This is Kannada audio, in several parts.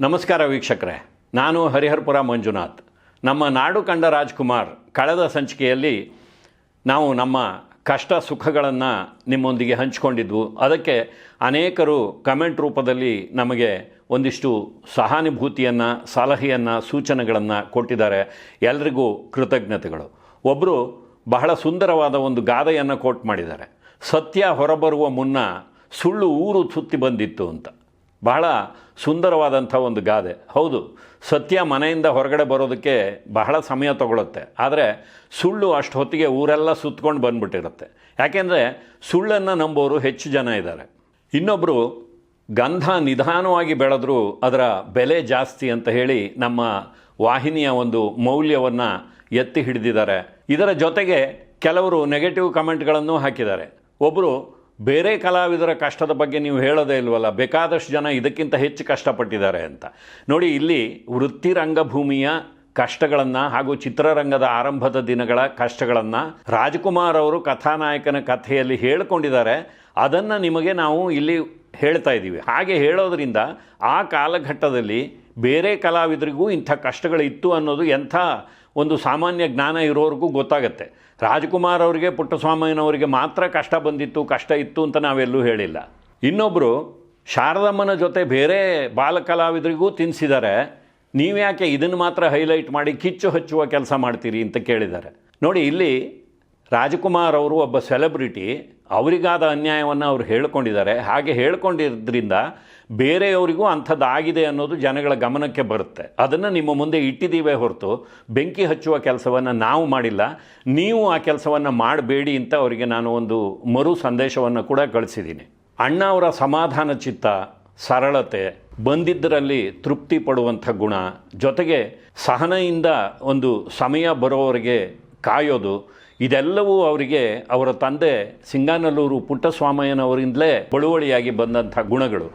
ನಮಸ್ಕಾರ ವೀಕ್ಷಕರೇ. ನಾನು ಹರಿಹರ್ಪುರ ಮಂಜುನಾಥ್. ನಮ್ಮ ನಾಡು ಕಂಡ ರಾಜ್ಕುಮಾರ್, ಕಳೆದ ಸಂಚಿಕೆಯಲ್ಲಿ ನಾವು ನಮ್ಮ ಕಷ್ಟ ಸುಖಗಳನ್ನು ನಿಮ್ಮೊಂದಿಗೆ ಹಂಚಿಕೊಂಡಿದ್ವು. ಅದಕ್ಕೆ ಅನೇಕರು ಕಮೆಂಟ್ ರೂಪದಲ್ಲಿ ನಮಗೆ ಒಂದಿಷ್ಟು ಸಹಾನುಭೂತಿಯನ್ನು, ಸಲಹೆಯನ್ನು, ಸೂಚನೆಗಳನ್ನು ಕೊಟ್ಟಿದ್ದಾರೆ. ಎಲ್ರಿಗೂ ಕೃತಜ್ಞತೆಗಳು. ಒಬ್ಬರು ಬಹಳ ಸುಂದರವಾದ ಒಂದು ಗಾದೆಯನ್ನು ಕೋಟ್ ಮಾಡಿದ್ದಾರೆ. ಸತ್ಯ ಹೊರಬರುವ ಮುನ್ನ ಸುಳ್ಳು ಊರು ಸುತ್ತಿ ಬಂದಿತ್ತು ಅಂತ. ಬಹಳ ಸುಂದರವಾದಂಥ ಒಂದು ಗಾದೆ. ಹೌದು, ಸತ್ಯ ಮನೆಯಿಂದ ಹೊರಗಡೆ ಬರೋದಕ್ಕೆ ಬಹಳ ಸಮಯ ತಗೊಳುತ್ತೆ. ಆದರೆ ಸುಳ್ಳು ಅಷ್ಟು ಹೊತ್ತಿಗೆ ಊರೆಲ್ಲ ಸುತ್ತಕೊಂಡು ಬಂದ್ಬಿಟ್ಟಿರುತ್ತೆ. ಯಾಕೆಂದರೆ ಸುಳ್ಳನ್ನು ನಂಬೋರು ಹೆಚ್ಚು ಜನ ಇದ್ದಾರೆ ಇನ್ನೊಬ್ಬರು ಗಂಧ ನಿಧಾನವಾಗಿ ಬೆಳೆದ್ರೂ ಅದರ ಬೆಲೆ ಜಾಸ್ತಿ ಅಂತ ಹೇಳಿ ನಮ್ಮ ವಾಹಿನಿಯ ಒಂದು ಮೌಲ್ಯವನ್ನು ಎತ್ತಿ ಹಿಡಿದಿದ್ದಾರೆ. ಇದರ ಜೊತೆಗೆ ಕೆಲವರು ನೆಗೆಟಿವ್ ಕಮೆಂಟ್ಗಳನ್ನು ಹಾಕಿದ್ದಾರೆ. ಒಬ್ಬರು ಬೇರೆ ಕಲಾವಿದರ ಕಷ್ಟದ ಬಗ್ಗೆ ನೀವು ಹೇಳೋದೇ ಇಲ್ವಲ್ಲ, ಬೇಕಾದಷ್ಟು ಜನ ಇದಕ್ಕಿಂತ ಹೆಚ್ಚು ಕಷ್ಟಪಟ್ಟಿದ್ದಾರೆ ಅಂತ. ನೋಡಿ, ಇಲ್ಲಿ ವೃತ್ತಿ ರಂಗಭೂಮಿಯ ಕಷ್ಟಗಳನ್ನು ಹಾಗೂ ಚಿತ್ರರಂಗದ ಆರಂಭದ ದಿನಗಳ ಕಷ್ಟಗಳನ್ನು ರಾಜ್ಕುಮಾರ್ ಅವರು ಕಥಾನಾಯಕನ ಕಥೆಯಲ್ಲಿ ಹೇಳಿಕೊಂಡಿದ್ದಾರೆ. ಅದನ್ನು ನಿಮಗೆ ನಾವು ಇಲ್ಲಿ ಹೇಳ್ತಾ ಇದ್ದೀವಿ. ಹಾಗೆ ಹೇಳೋದ್ರಿಂದ ಆ ಕಾಲಘಟ್ಟದಲ್ಲಿ ಬೇರೆ ಕಲಾವಿದರಿಗೂ ಇಂಥ ಕಷ್ಟಗಳಿತ್ತು ಅನ್ನೋದು ಎಂಥ ಒಂದು ಸಾಮಾನ್ಯ ಜ್ಞಾನ ಇರೋರಿಗೂ ಗೊತ್ತಾಗುತ್ತೆ. ರಾಜ್ಕುಮಾರ್ ಅವರಿಗೆ, ಪುಟ್ಟಸ್ವಾಮಿನವರಿಗೆ ಮಾತ್ರ ಕಷ್ಟ ಬಂದಿತ್ತು, ಕಷ್ಟ ಇತ್ತು ಅಂತ ನಾವೆಲ್ಲೂ ಹೇಳಿಲ್ಲ. ಇನ್ನೊಬ್ಬರು ಶಾರದಮ್ಮನ ಜೊತೆ ಬೇರೆ ಬಾಲ ಕಲಾವಿದರಿಗೂ ತಿನ್ನಿಸಿದ್ದಾರೆ ನೀವ್ಯಾಕೆ ಇದನ್ನು ಮಾತ್ರ ಹೈಲೈಟ್ ಮಾಡಿ ಕಿಚ್ಚು ಹಚ್ಚುವ ಕೆಲಸ ಮಾಡ್ತೀರಿ ಅಂತ ಕೇಳಿದ್ದಾರೆ. ನೋಡಿ, ಇಲ್ಲಿ ರಾಜ್ಕುಮಾರ್ ಅವರು ಒಬ್ಬ ಸೆಲೆಬ್ರಿಟಿ ಅವರಿಗಾದ ಅನ್ಯಾಯವನ್ನು ಅವರು ಹೇಳ್ಕೊಂಡಿದ್ದಾರೆ. ಹಾಗೆ ಹೇಳ್ಕೊಂಡಿದ್ದರಿಂದ ಬೇರೆಯವರಿಗೂ ಅಂಥದ್ದಾಗಿದೆ ಅನ್ನೋದು ಜನಗಳ ಗಮನಕ್ಕೆ ಬರುತ್ತೆ. ಅದನ್ನು ನಿಮ್ಮ ಮುಂದೆ ಇಟ್ಟಿದ್ದೀವೇ ಹೊರತು ಬೆಂಕಿ ಹಚ್ಚುವ ಕೆಲಸವನ್ನು ನಾವು ಮಾಡಿಲ್ಲ. ನೀವು ಆ ಕೆಲಸವನ್ನು ಮಾಡಬೇಡಿ ಅಂತ ಅವರಿಗೆ ನಾನು ಒಂದು ಮರು ಸಂದೇಶವನ್ನು ಕೂಡ ಕಳಿಸಿದ್ದೀನಿ. ಅಣ್ಣ ಅವರ ಸಮಾಧಾನ ಚಿತ್ತ, ಸರಳತೆ, ಬಂದಿದ್ದರಲ್ಲಿ ತೃಪ್ತಿ ಪಡುವಂಥ ಗುಣ, ಜೊತೆಗೆ ಸಹನೆಯಿಂದ ಒಂದು ಸಮಯ ಬರೋವರೆಗೆ ಕಾಯೋದು ಇದೆಲ್ಲವೂ ಅವರಿಗೆ ಅವರ ತಂದೆ ಸಿಂಗಾನಲ್ಲೂರು ಪುಟ್ಟಸ್ವಾಮಯ್ಯನವರಿಂದಲೇ ಬಳುವಳಿಯಾಗಿ ಬಂದಂಥ ಗುಣಗಳು.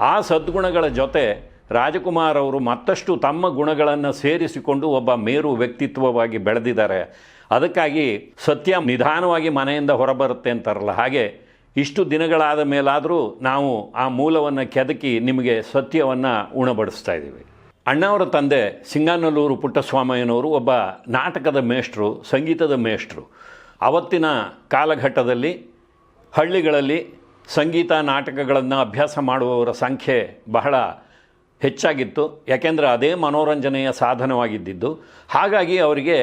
ಆ ಸದ್ಗುಣಗಳ ಜೊತೆ ರಾಜಕುಮಾರ್ ಅವರು ಮತ್ತಷ್ಟು ತಮ್ಮ ಗುಣಗಳನ್ನು ಸೇರಿಸಿಕೊಂಡು ಒಬ್ಬ ಮೇರು ವ್ಯಕ್ತಿತ್ವವಾಗಿ ಬೆಳೆದಿದ್ದಾರೆ. ಅದಕ್ಕಾಗಿ ಸತ್ಯ ನಿಧಾನವಾಗಿ ಮನೆಯಿಂದ ಹೊರಬರುತ್ತೆ ಅಂತಾರಲ್ಲ, ಹಾಗೆ ಇಷ್ಟು ದಿನಗಳಾದ ಮೇಲಾದರೂ ನಾವು ಆ ಮೂಲವನ್ನು ಕೆದಕಿ ನಿಮಗೆ ಸತ್ಯವನ್ನು ಉಣಬಡಿಸ್ತಾ ಇದ್ದೀವಿ. ಅಣ್ಣವರ ತಂದೆ ಸಿಂಗಾನಲ್ಲೂರು ಪುಟ್ಟಸ್ವಾಮಯ್ಯನವರು ಒಬ್ಬ ನಾಟಕದ ಮೇಷ್ಟ್ರು, ಸಂಗೀತದ ಮೇಷ್ಟ್ರು. ಅವತ್ತಿನ ಕಾಲಘಟ್ಟದಲ್ಲಿ, ಹಳ್ಳಿಗಳಲ್ಲಿ ಸಂಗೀತ ನಾಟಕಗಳನ್ನು ಅಭ್ಯಾಸ ಮಾಡುವವರ ಸಂಖ್ಯೆ ಬಹಳ ಹೆಚ್ಚಾಗಿತ್ತು. ಯಾಕೆಂದರೆ ಅದೇ ಮನೋರಂಜನೆಯ ಸಾಧನವಾಗಿದ್ದಿದ್ದು. ಹಾಗಾಗಿ ಅವರಿಗೆ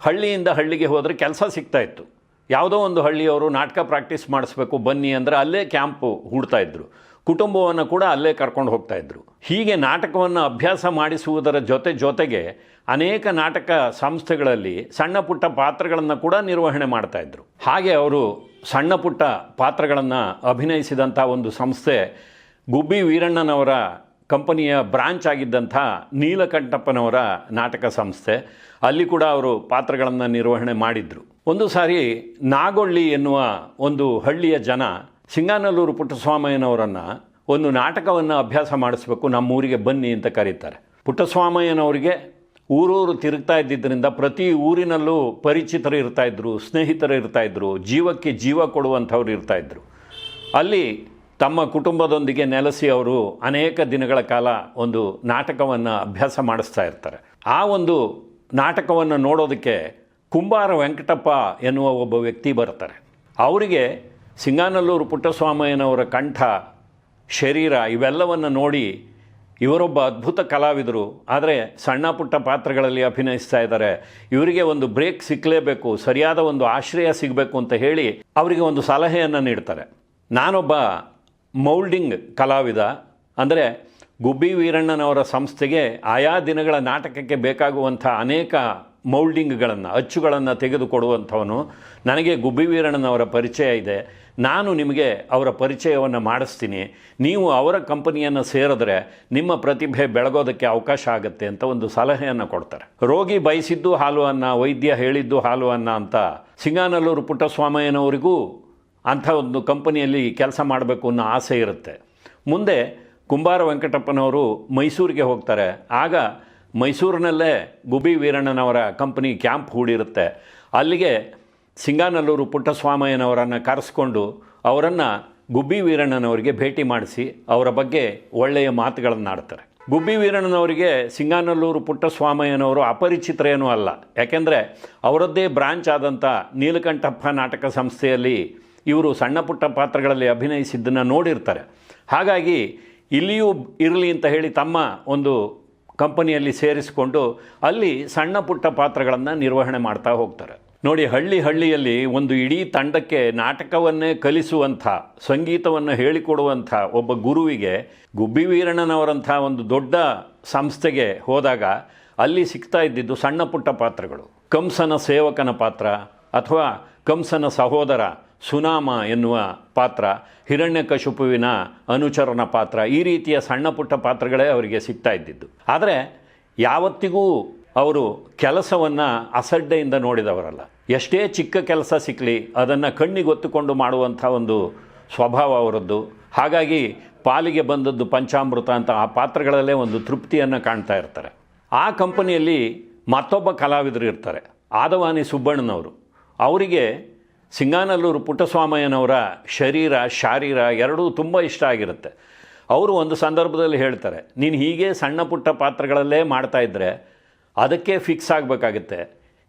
ಹಳ್ಳಿಯಿಂದ ಹಳ್ಳಿಗೆ ಹೋದರೆ ಕೆಲಸ ಸಿಗ್ತಾಯಿತ್ತು ಯಾವುದೋ ಒಂದು ಹಳ್ಳಿಯವರು ನಾಟಕ ಪ್ರಾಕ್ಟೀಸ್ ಮಾಡಿಸ್ಬೇಕು, ಬನ್ನಿ ಅಂದರೆ ಅಲ್ಲೇ ಕ್ಯಾಂಪು ಹೂಡ್ತಾಯಿದ್ರು ಕುಟುಂಬವನ್ನು ಕೂಡ ಅಲ್ಲೇ ಕರ್ಕೊಂಡು ಹೋಗ್ತಾಯಿದ್ರು ಹೀಗೆ ನಾಟಕವನ್ನು ಅಭ್ಯಾಸ ಮಾಡಿಸುವುದರ ಜೊತೆ ಜೊತೆಗೆ ಅನೇಕ ನಾಟಕ ಸಂಸ್ಥೆಗಳಲ್ಲಿ ಸಣ್ಣ ಪುಟ್ಟ ಪಾತ್ರಗಳನ್ನು ಕೂಡ ನಿರ್ವಹಣೆ ಮಾಡ್ತಾಯಿದ್ರು ಹಾಗೆ ಅವರು ಸಣ್ಣ ಪುಟ್ಟ ಪಾತ್ರಗಳನ್ನು ಅಭಿನಯಿಸಿದಂಥ ಒಂದು ಸಂಸ್ಥೆ ಗುಬ್ಬಿ ವೀರಣ್ಣನವರ ಕಂಪನಿಯ ಬ್ರಾಂಚ್ ಆಗಿದ್ದಂಥ ನೀಲಕಂಠಪ್ಪನವರ ನಾಟಕ ಸಂಸ್ಥೆ. ಅಲ್ಲಿ ಕೂಡ ಅವರು ಪಾತ್ರಗಳನ್ನು ನಿರ್ವಹಣೆ ಮಾಡಿದರು. ಒಂದು ಸಾರಿ ನಾಗೊಳ್ಳಿ ಎನ್ನುವ ಒಂದು ಹಳ್ಳಿಯ ಜನ ಸಿಂಗಾನಲ್ಲೂರು ಪುಟ್ಟಸ್ವಾಮಯ್ಯನವರನ್ನು ಒಂದು ನಾಟಕವನ್ನು ಅಭ್ಯಾಸ ಮಾಡಿಸ್ಬೇಕು, ನಮ್ಮೂರಿಗೆ ಬನ್ನಿ ಅಂತ ಕರೀತಾರೆ. ಪುಟ್ಟಸ್ವಾಮಯ್ಯನವರಿಗೆ ಊರೂರು ತಿರುಗ್ತಾ ಇದ್ದಿದ್ದರಿಂದ ಪ್ರತಿ ಊರಿನಲ್ಲೂ ಪರಿಚಿತರು ಇರ್ತಾಯಿದ್ರು ಸ್ನೇಹಿತರು ಇರ್ತಾಯಿದ್ರು ಜೀವಕ್ಕೆ ಜೀವ ಕೊಡುವಂಥವ್ರು ಇರ್ತಾಯಿದ್ರು ಅಲ್ಲಿ ತಮ್ಮ ಕುಟುಂಬದೊಂದಿಗೆ ನೆಲೆಸಿ ಅವರು ಅನೇಕ ದಿನಗಳ ಕಾಲ ಒಂದು ನಾಟಕವನ್ನು ಅಭ್ಯಾಸ ಮಾಡಿಸ್ತಾ ಇರ್ತಾರೆ. ಆ ಒಂದು ನಾಟಕವನ್ನು ನೋಡೋದಕ್ಕೆ ಕುಂಬಾರ ವೆಂಕಟಪ್ಪ ಎನ್ನುವ ಒಬ್ಬ ವ್ಯಕ್ತಿ ಬರ್ತಾರೆ. ಅವರಿಗೆ ಸಿಂಗಾನಲ್ಲೂರು ಪುಟ್ಟಸ್ವಾಮಯ್ಯನವರ ಕಂಠ, ಶರೀರ ಇವೆಲ್ಲವನ್ನು ನೋಡಿ ಇವರೊಬ್ಬ ಅದ್ಭುತ ಕಲಾವಿದರು. ಆದರೆ ಸಣ್ಣ ಪುಟ್ಟ ಪಾತ್ರಗಳಲ್ಲಿ ಅಭಿನಯಿಸ್ತಾ ಇದ್ದಾರೆ. ಇವರಿಗೆ ಒಂದು ಬ್ರೇಕ್ ಸಿಕ್ಕಲೇಬೇಕು, ಸರಿಯಾದ ಒಂದು ಆಶ್ರಯ ಸಿಗಬೇಕು ಅಂತ ಹೇಳಿ ಅವರಿಗೆ ಒಂದು ಸಲಹೆಯನ್ನು ನೀಡ್ತಾರೆ. ನಾನೊಬ್ಬ ಮೌಲ್ಡಿಂಗ್ ಕಲಾವಿದ. ಅಂದರೆ ಗುಬ್ಬಿ ವೀರಣ್ಣನವರ ಸಂಸ್ಥೆಗೆ ಆಯಾ ದಿನಗಳ ನಾಟಕಕ್ಕೆ ಬೇಕಾಗುವಂಥ ಅನೇಕ ಮೌಲ್ಡಿಂಗ್ಗಳನ್ನು, ಅಚ್ಚುಗಳನ್ನು ತೆಗೆದುಕೊಡುವಂಥವನು ನನಗೆ ಗುಬ್ಬಿ ವೀರಣ್ಣನವರ ಪರಿಚಯ ಇದೆ. ನಾನು ನಿಮಗೆ ಅವರ ಪರಿಚಯವನ್ನು ಮಾಡಿಸ್ತೀನಿ. ನೀವು ಅವರ ಕಂಪನಿಯನ್ನು ಸೇರಿದ್ರೆ ನಿಮ್ಮ ಪ್ರತಿಭೆ ಬೆಳಗೋದಕ್ಕೆ ಅವಕಾಶ ಆಗುತ್ತೆ ಅಂತ ಒಂದು ಸಲಹೆಯನ್ನು ಕೊಡ್ತಾರೆ. ರೋಗಿ ಬಯಸಿದ್ದು ಹಾಲು ಅನ್ನ, ವೈದ್ಯ ಹೇಳಿದ್ದು ಹಾಲು ಅನ್ನ ಅಂತ ಸಿಂಗಾನಲ್ಲೂರು ಪುಟ್ಟಸ್ವಾಮಯ್ಯನವರಿಗೂ ಅಂಥ ಒಂದು ಕಂಪನಿಯಲ್ಲಿ ಕೆಲಸ ಮಾಡಬೇಕು ಅನ್ನೋ ಆಸೆ ಇರುತ್ತೆ. ಮುಂದೆ ಕುಂಬಾರ ವೆಂಕಟಪ್ಪನವರು ಮೈಸೂರಿಗೆ ಹೋಗ್ತಾರೆ. ಆಗ ಮೈಸೂರಿನಲ್ಲೇ ಗುಬ್ಬಿ ವೀರಣ್ಣನವರ ಕಂಪ್ನಿ ಕ್ಯಾಂಪ್ ಹೂಡಿರುತ್ತೆ. ಅಲ್ಲಿಗೆ ಸಿಂಗಾನಲ್ಲೂರು ಪುಟ್ಟಸ್ವಾಮಯ್ಯನವರನ್ನು ಕರೆಸ್ಕೊಂಡು ಅವರನ್ನು ಗುಬ್ಬಿ ವೀರಣ್ಣನವರಿಗೆ ಭೇಟಿ ಮಾಡಿಸಿ ಅವರ ಬಗ್ಗೆ ಒಳ್ಳೆಯ ಮಾತುಗಳನ್ನು ಆಡ್ತಾರೆ. ಗುಬ್ಬಿ ವೀರಣ್ಣನವರಿಗೆ ಸಿಂಗಾನಲ್ಲೂರು ಪುಟ್ಟಸ್ವಾಮಯ್ಯನವರು ಅಪರಿಚಿತರೇನೂ ಅಲ್ಲ. ಯಾಕೆಂದರೆ ಅವರದ್ದೇ ಬ್ರಾಂಚ್ ಆದಂಥ ನೀಲಕಂಠಪ್ಪ ನಾಟಕ ಸಂಸ್ಥೆಯಲ್ಲಿ ಇವರು ಸಣ್ಣ ಪುಟ್ಟ ಪಾತ್ರಗಳಲ್ಲಿ ಅಭಿನಯಿಸಿದ್ದನ್ನು ನೋಡಿರ್ತಾರೆ. ಹಾಗಾಗಿ ಇಲ್ಲಿಯೂ ಇರಲಿ ಅಂತ ಹೇಳಿ ತಮ್ಮ ಒಂದು ಕಂಪನಿಯಲ್ಲಿ ಸೇರಿಸಿಕೊಂಡು ಅಲ್ಲಿ ಸಣ್ಣ ಪುಟ್ಟ ಪಾತ್ರಗಳನ್ನು ನಿರ್ವಹಣೆ ಮಾಡ್ತಾ ಹೋಗ್ತಾರೆ. ನೋಡಿ, ಹಳ್ಳಿ ಹಳ್ಳಿಯಲ್ಲಿ ಒಂದು ಇಡೀ ತಂಡಕ್ಕೆ ನಾಟಕವನ್ನೇ ಕಲಿಸುವಂಥ, ಸಂಗೀತವನ್ನು ಹೇಳಿಕೊಡುವಂಥ ಒಬ್ಬ ಗುರುವಿಗೆ ಗುಬ್ಬಿ ವೀರಣ್ಣನವರಂಥ ಒಂದು ದೊಡ್ಡ ಸಂಸ್ಥೆಗೆ ಹೋದಾಗ ಅಲ್ಲಿ ಸಿಗ್ತಾ ಇದ್ದಿದ್ದು ಸಣ್ಣ ಪುಟ್ಟ ಪಾತ್ರಗಳು. ಕಂಸನ ಸೇವಕನ ಪಾತ್ರ ಅಥವಾ ಕಂಸನ ಸಹೋದರ ಸುನಾಮ ಎನ್ನುವ ಪಾತ್ರ, ಹಿರಣ್ಯಕಶುಪುವಿನ ಅನುಚರನ ಪಾತ್ರ, ಈ ರೀತಿಯ ಸಣ್ಣ ಪುಟ್ಟ ಪಾತ್ರಗಳೇ ಅವರಿಗೆ ಸಿಗ್ತಾ ಇದ್ದಿದ್ದು. ಆದರೆ ಯಾವತ್ತಿಗೂ ಅವರು ಕೆಲಸವನ್ನು ಅಸಡ್ಡೆಯಿಂದ ನೋಡಿದವರಲ್ಲ. ಎಷ್ಟೇ ಚಿಕ್ಕ ಕೆಲಸ ಸಿಕ್ಕಲಿ ಅದನ್ನು ಕಣ್ಣಿಗೊತ್ತುಕೊಂಡು ಮಾಡುವಂಥ ಒಂದು ಸ್ವಭಾವ ಅವರದ್ದು. ಹಾಗಾಗಿ ಪಾಲಿಗೆ ಬಂದದ್ದು ಪಂಚಾಮೃತ ಅಂತ ಆ ಪಾತ್ರಗಳಲ್ಲೇ ಒಂದು ತೃಪ್ತಿಯನ್ನು ಕಾಣ್ತಾ ಇರ್ತಾರೆ. ಆ ಕಂಪನಿಯಲ್ಲಿ ಮತ್ತೊಬ್ಬ ಕಲಾವಿದರು ಇರ್ತಾರೆ, ಆದವಾನಿ ಸುಬ್ಬಣ್ಣನವರು. ಅವರಿಗೆ ಸಿಂಗಾನಲ್ಲೂರು ಪುಟ್ಟಸ್ವಾಮಯ್ಯನವರ ಶರೀರ, ಶಾರೀರ ಎರಡೂ ತುಂಬ ಇಷ್ಟ ಆಗಿರುತ್ತೆ. ಅವರು ಒಂದು ಸಂದರ್ಭದಲ್ಲಿ ಹೇಳ್ತಾರೆ, ನೀನು ಹೀಗೆ ಸಣ್ಣ ಪುಟ್ಟ ಪಾತ್ರಗಳಲ್ಲೇ ಇದ್ದರೆ ಅದಕ್ಕೆ ಫಿಕ್ಸ್ ಆಗಬೇಕಾಗತ್ತೆ.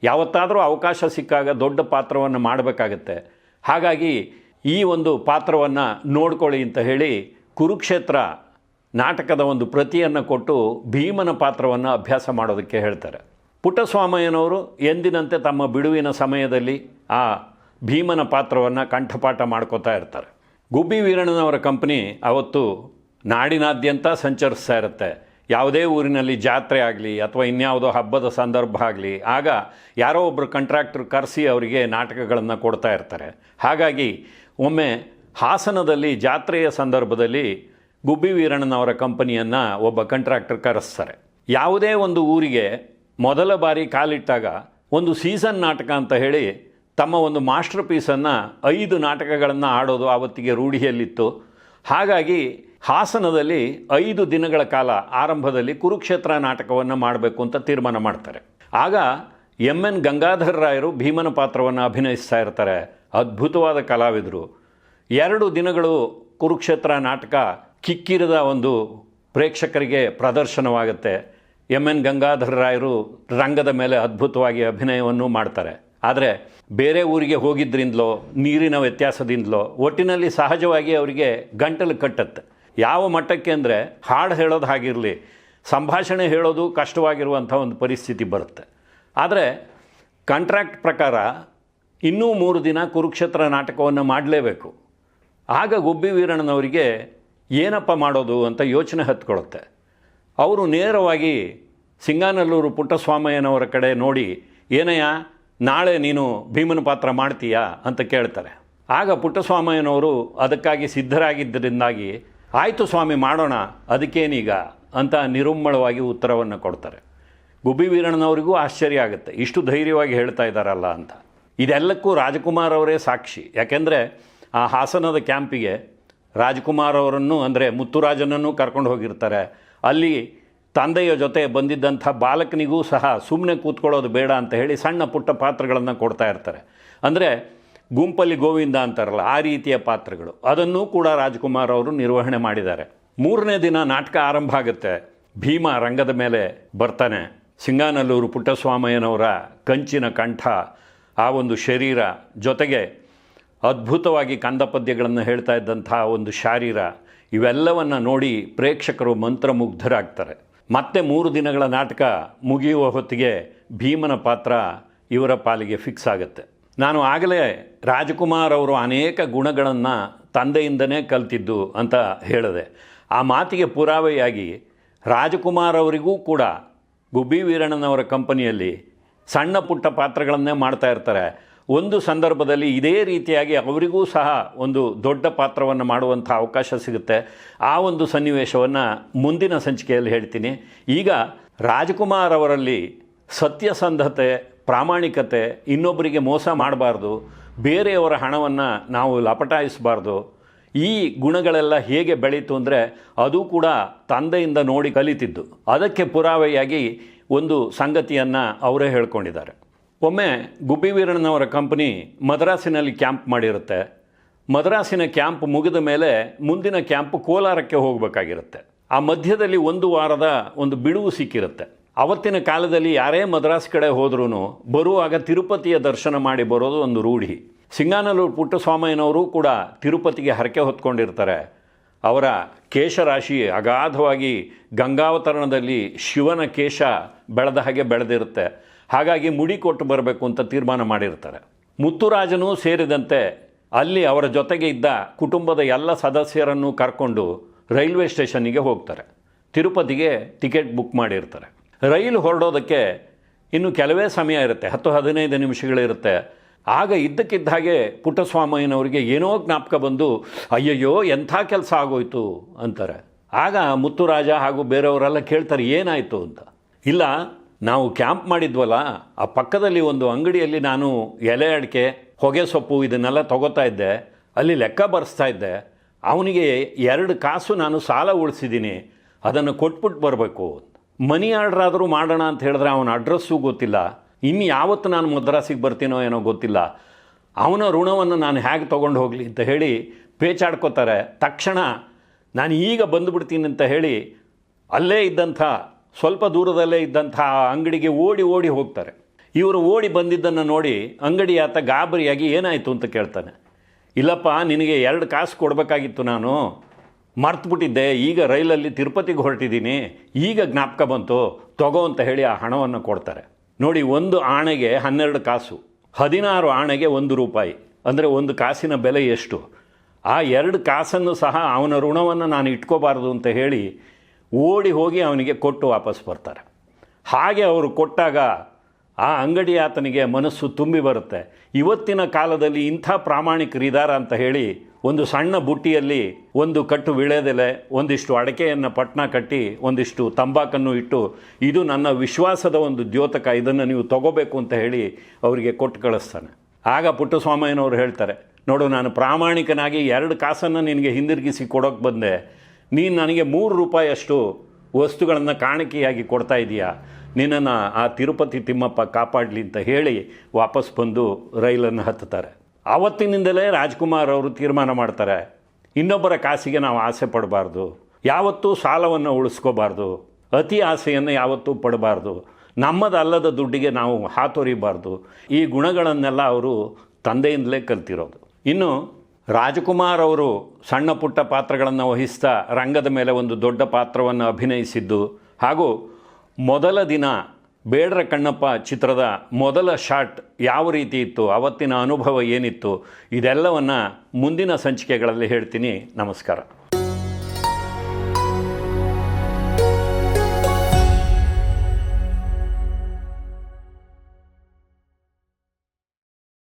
ಯಾವತ್ತಾದರೂ ಅವಕಾಶ ಸಿಕ್ಕಾಗ ದೊಡ್ಡ ಪಾತ್ರವನ್ನು ಮಾಡಬೇಕಾಗತ್ತೆ. ಹಾಗಾಗಿ ಈ ಒಂದು ಪಾತ್ರವನ್ನು ನೋಡ್ಕೊಳ್ಳಿ ಅಂತ ಹೇಳಿ ಕುರುಕ್ಷೇತ್ರ ನಾಟಕದ ಒಂದು ಪ್ರತಿಯನ್ನು ಕೊಟ್ಟು ಭೀಮನ ಪಾತ್ರವನ್ನು ಅಭ್ಯಾಸ ಮಾಡೋದಕ್ಕೆ ಹೇಳ್ತಾರೆ. ಪುಟ್ಟಸ್ವಾಮಯ್ಯನವರು ಎಂದಿನಂತೆ ತಮ್ಮ ಬಿಡುವಿನ ಸಮಯದಲ್ಲಿ ಆ ಭೀಮನ ಪಾತ್ರವನ್ನು ಕಂಠಪಾಠ ಮಾಡ್ಕೋತಾ ಇರ್ತಾರೆ. ಗುಬ್ಬಿ ವೀರಣ್ಣನವರ ಕಂಪ್ನಿ ಅವತ್ತು ನಾಡಿನಾದ್ಯಂತ ಸಂಚರಿಸ್ತಾ ಇರುತ್ತೆ. ಯಾವುದೇ ಊರಿನಲ್ಲಿ ಜಾತ್ರೆ ಆಗಲಿ ಅಥವಾ ಇನ್ಯಾವುದೋ ಹಬ್ಬದ ಸಂದರ್ಭ ಆಗಲಿ, ಆಗ ಯಾರೋ ಒಬ್ಬರು ಕಂಟ್ರಾಕ್ಟರ್ ಕರೆಸಿ ಅವರಿಗೆ ನಾಟಕಗಳನ್ನು ಕೊಡ್ತಾ ಇರ್ತಾರೆ. ಹಾಗಾಗಿ ಒಮ್ಮೆ ಹಾಸನದಲ್ಲಿ ಜಾತ್ರೆಯ ಸಂದರ್ಭದಲ್ಲಿ ಗುಬ್ಬಿ ವೀರಣ್ಣನವರ ಕಂಪನಿಯನ್ನು ಒಬ್ಬ ಕಂಟ್ರಾಕ್ಟರ್ ಕರೆಸ್ತಾರೆ. ಯಾವುದೇ ಒಂದು ಊರಿಗೆ ಮೊದಲ ಬಾರಿ ಕಾಲಿಟ್ಟಾಗ ಒಂದು ಸೀಸನ್ ನಾಟಕ ಅಂತ ಹೇಳಿ ತಮ್ಮ ಒಂದು ಮಾಸ್ಟರ್ ಪೀಸನ್ನು ಐದು ನಾಟಕಗಳನ್ನು ಆಡೋದು ಆವತ್ತಿಗೆ ರೂಢಿಯಲ್ಲಿತ್ತು. ಹಾಗಾಗಿ ಹಾಸನದಲ್ಲಿ ಐದು ದಿನಗಳ ಕಾಲ ಆರಂಭದಲ್ಲಿ ಕುರುಕ್ಷೇತ್ರ ನಾಟಕವನ್ನು ಮಾಡಬೇಕು ಅಂತ ತೀರ್ಮಾನ ಮಾಡ್ತಾರೆ. ಆಗ ಎಂ ಎನ್ ಗಂಗಾಧರ್ ರಾಯರು ಭೀಮನ ಪಾತ್ರವನ್ನು ಅಭಿನಯಿಸ್ತಾ ಇರ್ತಾರೆ. ಅದ್ಭುತವಾದ ಕಲಾವಿದರು. ಎರಡು ದಿನಗಳು ಕುರುಕ್ಷೇತ್ರ ನಾಟಕ ಕಿಕ್ಕಿರದ ಒಂದು ಪ್ರೇಕ್ಷಕರಿಗೆ ಪ್ರದರ್ಶನವಾಗುತ್ತೆ. ಎಂ ಎನ್ ಗಂಗಾಧರ್ ರಾಯರು ರಂಗದ ಮೇಲೆ ಅದ್ಭುತವಾಗಿ ಅಭಿನಯವನ್ನು ಮಾಡ್ತಾರೆ. ಆದರೆ ಬೇರೆ ಊರಿಗೆ ಹೋಗಿದ್ರಿಂದಲೋ, ನೀರಿನ ವ್ಯತ್ಯಾಸದಿಂದಲೋ, ಒಟ್ಟಿನಲ್ಲಿ ಸಹಜವಾಗಿ ಅವರಿಗೆ ಗಂಟಲು ಕಟ್ಟತ್ತೆ. ಯಾವ ಮಟ್ಟಕ್ಕೆ ಅಂದರೆ ಹಾಡು ಹೇಳೋದು ಹಾಗಿರಲಿ, ಸಂಭಾಷಣೆ ಹೇಳೋದು ಕಷ್ಟವಾಗಿರುವಂಥ ಒಂದು ಪರಿಸ್ಥಿತಿ ಬರುತ್ತೆ. ಆದರೆ ಕಾಂಟ್ರಾಕ್ಟ್ ಪ್ರಕಾರ ಇನ್ನೂ ಮೂರು ದಿನ ಕುರುಕ್ಷೇತ್ರ ನಾಟಕವನ್ನು ಮಾಡಲೇಬೇಕು. ಆಗ ಗುಬ್ಬಿ ವೀರಣ್ಣನವರಿಗೆ ಏನಪ್ಪ ಮಾಡೋದು ಅಂತ ಯೋಚನೆ ಹತ್ಕೊಳ್ಳುತ್ತೆ. ಅವರು ನೇರವಾಗಿ ಸಿಂಗಾನಲ್ಲೂರು ಪುಟ್ಟಸ್ವಾಮಯ್ಯನವರ ಕಡೆ ನೋಡಿ, ಏನಯ್ಯ ನಾಳೆ ನೀನು ಭೀಮನ ಪಾತ್ರ ಮಾಡ್ತೀಯಾ ಅಂತ ಕೇಳ್ತಾರೆ. ಆಗ ಪುಟ್ಟಸ್ವಾಮಯ್ಯನವರು ಅದಕ್ಕಾಗಿ ಸಿದ್ಧರಾಗಿದ್ದರಿಂದಾಗಿ, ಆಯಿತು ಸ್ವಾಮಿ, ಮಾಡೋಣ, ಅದಕ್ಕೇನೀಗ? ಅಂತ ನಿರುಮ್ಮಳವಾಗಿ ಉತ್ತರವನ್ನು ಕೊಡ್ತಾರೆ. ಗುಬ್ಬಿ ವೀರಣ್ಣನವರಿಗೂ ಆಶ್ಚರ್ಯ ಆಗುತ್ತೆ, ಇಷ್ಟು ಧೈರ್ಯವಾಗಿ ಹೇಳ್ತಾ ಇದ್ದಾರಲ್ಲ ಅಂತ. ಇದೆಲ್ಲಕ್ಕೂ ರಾಜಕುಮಾರ್ ಅವರೇ ಸಾಕ್ಷಿ. ಯಾಕೆಂದರೆ ಆ ಹಾಸನದ ಕ್ಯಾಂಪಿಗೆ ರಾಜಕುಮಾರ್ ಅವರನ್ನು, ಅಂದರೆ ಮುತ್ತುರಾಜನನ್ನು ಕರ್ಕೊಂಡು ಹೋಗಿರ್ತಾರೆ. ಅಲ್ಲಿ ತಂದೆಯ ಜೊತೆ ಬಂದಿದ್ದಂಥ ಬಾಲಕನಿಗೂ ಸಹ ಸುಮ್ಮನೆ ಕೂತ್ಕೊಳ್ಳೋದು ಬೇಡ ಅಂತ ಹೇಳಿ ಸಣ್ಣ ಪುಟ್ಟ ಪಾತ್ರಗಳನ್ನು ಕೊಡ್ತಾ ಇರ್ತಾರೆ. ಅಂದರೆ ಗುಂಪಲ್ಲಿ ಗೋವಿಂದ ಅಂತಾರಲ್ಲ, ಆ ರೀತಿಯ ಪಾತ್ರಗಳು. ಅದನ್ನೂ ಕೂಡ ರಾಜ್ಕುಮಾರ್ ಅವರು ನಿರ್ವಹಣೆ ಮಾಡಿದ್ದಾರೆ. ಮೂರನೇ ದಿನ ನಾಟಕ ಆರಂಭ ಆಗುತ್ತೆ. ಭೀಮ ರಂಗದ ಮೇಲೆ ಬರ್ತಾನೆ. ಸಿಂಗಾನಲ್ಲೂರು ಪುಟ್ಟಸ್ವಾಮಯ್ಯನವರ ಕಂಚಿನ ಕಂಠ, ಆ ಒಂದು ಶರೀರ ಜೊತೆಗೆ ಅದ್ಭುತವಾಗಿ ಕಂದ ಪದ್ಯಗಳನ್ನು ಹೇಳ್ತಾ ಇದ್ದಂಥ ಒಂದು ಶಾರೀರ, ಇವೆಲ್ಲವನ್ನು ನೋಡಿ ಪ್ರೇಕ್ಷಕರು ಮಂತ್ರಮುಗ್ಧರಾಗ್ತಾರೆ. ಮತ್ತೆ ಮೂರು ದಿನಗಳ ನಾಟಕ ಮುಗಿಯುವ ಹೊತ್ತಿಗೆ ಭೀಮನ ಪಾತ್ರ ಇವರ ಪಾಲಿಗೆ ಫಿಕ್ಸ್ ಆಗುತ್ತೆ. ನಾನು ಆಗಲೇ ರಾಜಕುಮಾರ್ ಅವರು ಅನೇಕ ಗುಣಗಳನ್ನು ತಂದೆಯಿಂದನೇ ಕಲ್ತಿದ್ದು ಅಂತ ಹೇಳಿದೆ, ಆ ಮಾತಿಗೆ ಪುರಾವೆಯಾಗಿ ರಾಜಕುಮಾರ್ ಅವರಿಗೂ ಕೂಡ ಗುಬ್ಬಿ ವೀರಣ್ಣನವರ ಕಂಪನಿಯಲ್ಲಿ ಸಣ್ಣ ಪುಟ್ಟ ಪಾತ್ರಗಳನ್ನೇ ಮಾಡ್ತಾ ಇರ್ತಾರೆ. ಒಂದು ಸಂದರ್ಭದಲ್ಲಿ ಇದೇ ರೀತಿಯಾಗಿ ಅವರಿಗೂ ಸಹ ಒಂದು ದೊಡ್ಡ ಪಾತ್ರವನ್ನು ಮಾಡುವಂಥ ಅವಕಾಶ ಸಿಗುತ್ತೆ. ಆ ಒಂದು ಸನ್ನಿವೇಶವನ್ನು ಮುಂದಿನ ಸಂಚಿಕೆಯಲ್ಲಿ ಹೇಳ್ತೀನಿ. ಈಗ ರಾಜಕುಮಾರ್ ಅವರಲ್ಲಿ ಸತ್ಯಸಂಧತೆ, ಪ್ರಾಮಾಣಿಕತೆ, ಇನ್ನೊಬ್ಬರಿಗೆ ಮೋಸ ಮಾಡಬಾರ್ದು, ಬೇರೆಯವರ ಹಣವನ್ನು ನಾವು ಲಪಟಾಯಿಸಬಾರ್ದು, ಈ ಗುಣಗಳೆಲ್ಲ ಹೇಗೆ ಬೆಳೀತು ಅಂದರೆ ಅದು ಕೂಡ ತಂದೆಯಿಂದ ನೋಡಿ ಕಲಿತಿದ್ದು. ಅದಕ್ಕೆ ಪುರಾವೆಯಾಗಿ ಒಂದು ಸಂಗತಿಯನ್ನು ಅವರೇ ಹೇಳ್ಕೊಂಡಿದ್ದಾರೆ. ಒಮ್ಮೆ ಗುಬ್ಬಿ ವೀರಣ್ಣನವರ ಕಂಪನಿ ಮದ್ರಾಸಿನಲ್ಲಿ ಕ್ಯಾಂಪ್ ಮಾಡಿರುತ್ತೆ. ಮದ್ರಾಸಿನ ಕ್ಯಾಂಪ್ ಮುಗಿದ ಮೇಲೆ ಮುಂದಿನ ಕ್ಯಾಂಪ್ ಕೋಲಾರಕ್ಕೆ ಹೋಗಬೇಕಾಗಿರುತ್ತೆ. ಆ ಮಧ್ಯದಲ್ಲಿ ಒಂದು ವಾರದ ಒಂದು ಬಿಡುವು ಸಿಕ್ಕಿರುತ್ತೆ. ಅವತ್ತಿನ ಕಾಲದಲ್ಲಿ ಯಾರೇ ಮದ್ರಾಸ್ ಕಡೆ ಹೋದ್ರೂ ಬರುವಾಗ ತಿರುಪತಿಯ ದರ್ಶನ ಮಾಡಿ ಬರೋದು ಒಂದು ರೂಢಿ. ಸಿಂಗಾನಲ್ಲೂರು ಪುಟ್ಟಸ್ವಾಮಯ್ಯನವರು ಕೂಡ ತಿರುಪತಿಗೆ ಹರಕೆ ಹೊತ್ಕೊಂಡಿರ್ತಾರೆ. ಅವರ ಕೇಶರಾಶಿ ಅಗಾಧವಾಗಿ ಗಂಗಾವತರಣದಲ್ಲಿ ಶಿವನ ಕೇಶ ಬೆಳೆದ ಹಾಗೆ ಬೆಳೆದಿರುತ್ತೆ. ಹಾಗಾಗಿ ಮುಡಿ ಕೊಟ್ಟು ಬರಬೇಕು ಅಂತ ತೀರ್ಮಾನ ಮಾಡಿರ್ತಾರೆ. ಮುತ್ತುರಾಜನೂ ಸೇರಿದಂತೆ ಅಲ್ಲಿ ಅವರ ಜೊತೆಗೆ ಇದ್ದ ಕುಟುಂಬದ ಎಲ್ಲ ಸದಸ್ಯರನ್ನು ಕರ್ಕೊಂಡು ರೈಲ್ವೆ ಸ್ಟೇಷನ್ನಿಗೆ ಹೋಗ್ತಾರೆ. ತಿರುಪತಿಗೆ ಟಿಕೆಟ್ ಬುಕ್ ಮಾಡಿರ್ತಾರೆ. ರೈಲು ಹೊರಡೋದಕ್ಕೆ ಇನ್ನು ಕೆಲವೇ ಸಮಯ ಇರುತ್ತೆ, ಹತ್ತು ಹದಿನೈದು ನಿಮಿಷಗಳಿರುತ್ತೆ. ಆಗ ಇದ್ದಕ್ಕಿದ್ದ ಹಾಗೆ ಪುಟ್ಟಸ್ವಾಮಯ್ಯನವರಿಗೆ ಏನೋ ಜ್ಞಾಪಕ ಬಂದು, ಅಯ್ಯಯ್ಯೋ, ಎಂಥ ಕೆಲಸ ಆಗೋಯ್ತು? ಅಂತಾರೆ. ಆಗ ಮುತ್ತುರಾಜ ಹಾಗೂ ಬೇರೆಯವರೆಲ್ಲ ಕೇಳ್ತಾರೆ, ಏನಾಯಿತು? ಅಂತ. ಇಲ್ಲ ನಾವು ಕ್ಯಾಂಪ್ ಮಾಡಿದ್ವಲ್ಲ, ಆ ಪಕ್ಕದಲ್ಲಿ ಒಂದು ಅಂಗಡಿಯಲ್ಲಿ ನಾನು ಎಲೆ ಅಡಿಕೆ, ಹೊಗೆ ಸೊಪ್ಪು ಇದನ್ನೆಲ್ಲ ತಗೋತಾ ಇದ್ದೆ. ಅಲ್ಲಿ ಲೆಕ್ಕ ಬರೆಸ್ತಾ ಇದ್ದೆ. ಅವನಿಗೆ ಎರಡು ಕಾಸು ನಾನು ಸಾಲ ಉಳಿಸಿದ್ದೀನಿ. ಅದನ್ನು ಕೊಟ್ಬಿಟ್ಟು ಬರಬೇಕು. ಮನಿ ಆರ್ಡ್ರ್ ಆದರೂ ಮಾಡೋಣ ಅಂತ ಹೇಳಿದ್ರೆ ಅವನ ಅಡ್ರೆಸ್ಸು ಗೊತ್ತಿಲ್ಲ. ಇನ್ನು ಯಾವತ್ತು ನಾನು ಮದ್ರಾಸಿಗೆ ಬರ್ತೀನೋ ಏನೋ ಗೊತ್ತಿಲ್ಲ. ಅವನ ಋಣವನ್ನು ನಾನು ಹೇಗೆ ತೊಗೊಂಡು ಹೋಗಲಿ ಅಂತ ಹೇಳಿ ಪೇಚಾಡ್ಕೋತಾರೆ. ತಕ್ಷಣ ನಾನು ಈಗ ಬಂದುಬಿಡ್ತೀನಿ ಅಂತ ಹೇಳಿ ಅಲ್ಲೇ ಇದ್ದಂಥ ಸ್ವಲ್ಪ ದೂರದಲ್ಲೇ ಇದ್ದಂಥ ಅಂಗಡಿಗೆ ಓಡಿ ಓಡಿ ಹೋಗ್ತಾರೆ. ಇವರು ಓಡಿ ಬಂದಿದ್ದನ್ನು ನೋಡಿ ಅಂಗಡಿ ಆತ ಗಾಬರಿಯಾಗಿ ಏನಾಯಿತು ಅಂತ ಕೇಳ್ತಾನೆ. ಇಲ್ಲಪ್ಪ, ನಿನಗೆ ಎರಡು ಕಾಸು ಕೊಡಬೇಕಾಗಿತ್ತು ನಾನು. ಮರ್ತುಬಿಟ್ಟಿದ್ದೆ, ಈಗ ರೈಲಲ್ಲಿ ತಿರುಪತಿಗೆ ಹೊರಟಿದ್ದೀನಿ. ಈಗ ಜ್ಞಾಪಕ ಬಂತು, ತಗೋ ಅಂತ ಹೇಳಿ ಆ ಹಣವನ್ನು ಕೊಡ್ತಾರೆ. ನೋಡಿ, ಒಂದು ಆಣೆಗೆ ಹನ್ನೆರಡು ಕಾಸು. ಹದಿನಾರು ಆಣೆಗೆ ಒಂದು ರೂಪಾಯಿ. ಅಂದರೆ ಒಂದು ಕಾಸಿನ ಬೆಲೆ ಎಷ್ಟು? ಆ ಎರಡು ಕಾಸನ್ನು ಸಹ ಅವನ ಋಣವನ್ನು ನಾನು ಇಟ್ಕೋಬಾರ್ದು ಅಂತ ಹೇಳಿ ಓಡಿ ಹೋಗಿ ಅವನಿಗೆ ಕೊಟ್ಟು ವಾಪಸ್ ಬರ್ತಾರೆ. ಹಾಗೆ ಅವರು ಕೊಟ್ಟಾಗ ಆ ಅಂಗಡಿ ಆತನಿಗೆ ಮನಸ್ಸು ತುಂಬಿ ಬರುತ್ತೆ. ಇವತ್ತಿನ ಕಾಲದಲ್ಲಿ ಇಂಥ ಪ್ರಾಮಾಣಿಕರಿದಾರ ಅಂತ ಹೇಳಿ ಒಂದು ಸಣ್ಣ ಬುಟ್ಟಿಯಲ್ಲಿ ಒಂದು ಕಟ್ಟು ವಿಳೆದೆಲೆ ಒಂದಿಷ್ಟು ಅಡಕೆಯನ್ನು ಪಟ್ನ ಕಟ್ಟಿ ಒಂದಿಷ್ಟು ತಂಬಾಕನ್ನು ಇಟ್ಟು ಇದು ನನ್ನ ವಿಶ್ವಾಸದ ಒಂದು ದ್ಯೋತಕ, ಇದನ್ನು ನೀವು ತಗೋಬೇಕು ಅಂತ ಹೇಳಿ ಅವರಿಗೆ ಕೊಟ್ಟು ಕಳಿಸ್ತಾನೆ. ಆಗ ಪುಟ್ಟಸ್ವಾಮಯ್ಯನವರು ಹೇಳ್ತಾರೆ, ನೋಡು ನಾನು ಪ್ರಾಮಾಣಿಕನಾಗಿ ಎರಡು ಕಾಸನ್ನು ನಿನಗೆ ಹಿಂದಿರುಗಿಸಿ ಕೊಡೋಕ್ಕೆ ಬಂದೆ. ನೀನು ನನಗೆ ಮೂರು ರೂಪಾಯಿಯಷ್ಟು ವಸ್ತುಗಳನ್ನು ಕಾಣಿಕೆಯಾಗಿ ಕೊಡ್ತಾ ಇದೀಯಾ? ನಿನ್ನನ್ನು ಆ ತಿರುಪತಿ ತಿಮ್ಮಪ್ಪ ಕಾಪಾಡಲಿ ಅಂತ ಹೇಳಿ ವಾಪಸ್ ಬಂದು ರೈಲನ್ನು ಹತ್ತುತ್ತಾರೆ. ಆವತ್ತಿನಿಂದಲೇ ರಾಜ್ಕುಮಾರ್ ಅವರು ತೀರ್ಮಾನ ಮಾಡ್ತಾರೆ. ಇನ್ನೊಬ್ಬರ ಕಾಸಿಗೆ ನಾವು ಆಸೆ ಪಡಬಾರ್ದು. ಯಾವತ್ತೂ ಸಾಲವನ್ನು ಉಳಿಸ್ಕೋಬಾರ್ದು. ಅತಿ ಆಸೆಯನ್ನು ಯಾವತ್ತೂ ಪಡಬಾರ್ದು. ನಮ್ಮದಲ್ಲದ ದುಡ್ಡಿಗೆ ನಾವು ಹಾತೊರಿಬಾರ್ದು. ಈ ಗುಣಗಳನ್ನೆಲ್ಲ ಅವರು ತಂದೆಯಿಂದಲೇ ಕಲ್ತಿರೋದು. ಇನ್ನು ರಾಜಕುಮಾರ್ ಅವರು ಸಣ್ಣ ಪುಟ್ಟ ಪಾತ್ರಗಳನ್ನು ವಹಿಸ್ತಾ ರಂಗದ ಮೇಲೆ ಒಂದು ದೊಡ್ಡ ಪಾತ್ರವನ್ನು ಅಭಿನಯಿಸಿದ್ದು. ಹಾಗೂ ಮೊದಲ ದಿನ ಬೇಡರ ಕಣ್ಣಪ್ಪ ಚಿತ್ರದ ಮೊದಲ ಶಾಟ್ ಯಾವ ರೀತಿ ಇತ್ತು, ಅವತ್ತಿನ ಅನುಭವ ಏನಿತ್ತು, ಇದೆಲ್ಲವನ್ನು ಮುಂದಿನ ಸಂಚಿಕೆಗಳಲ್ಲಿ ಹೇಳ್ತೀನಿ. ನಮಸ್ಕಾರ.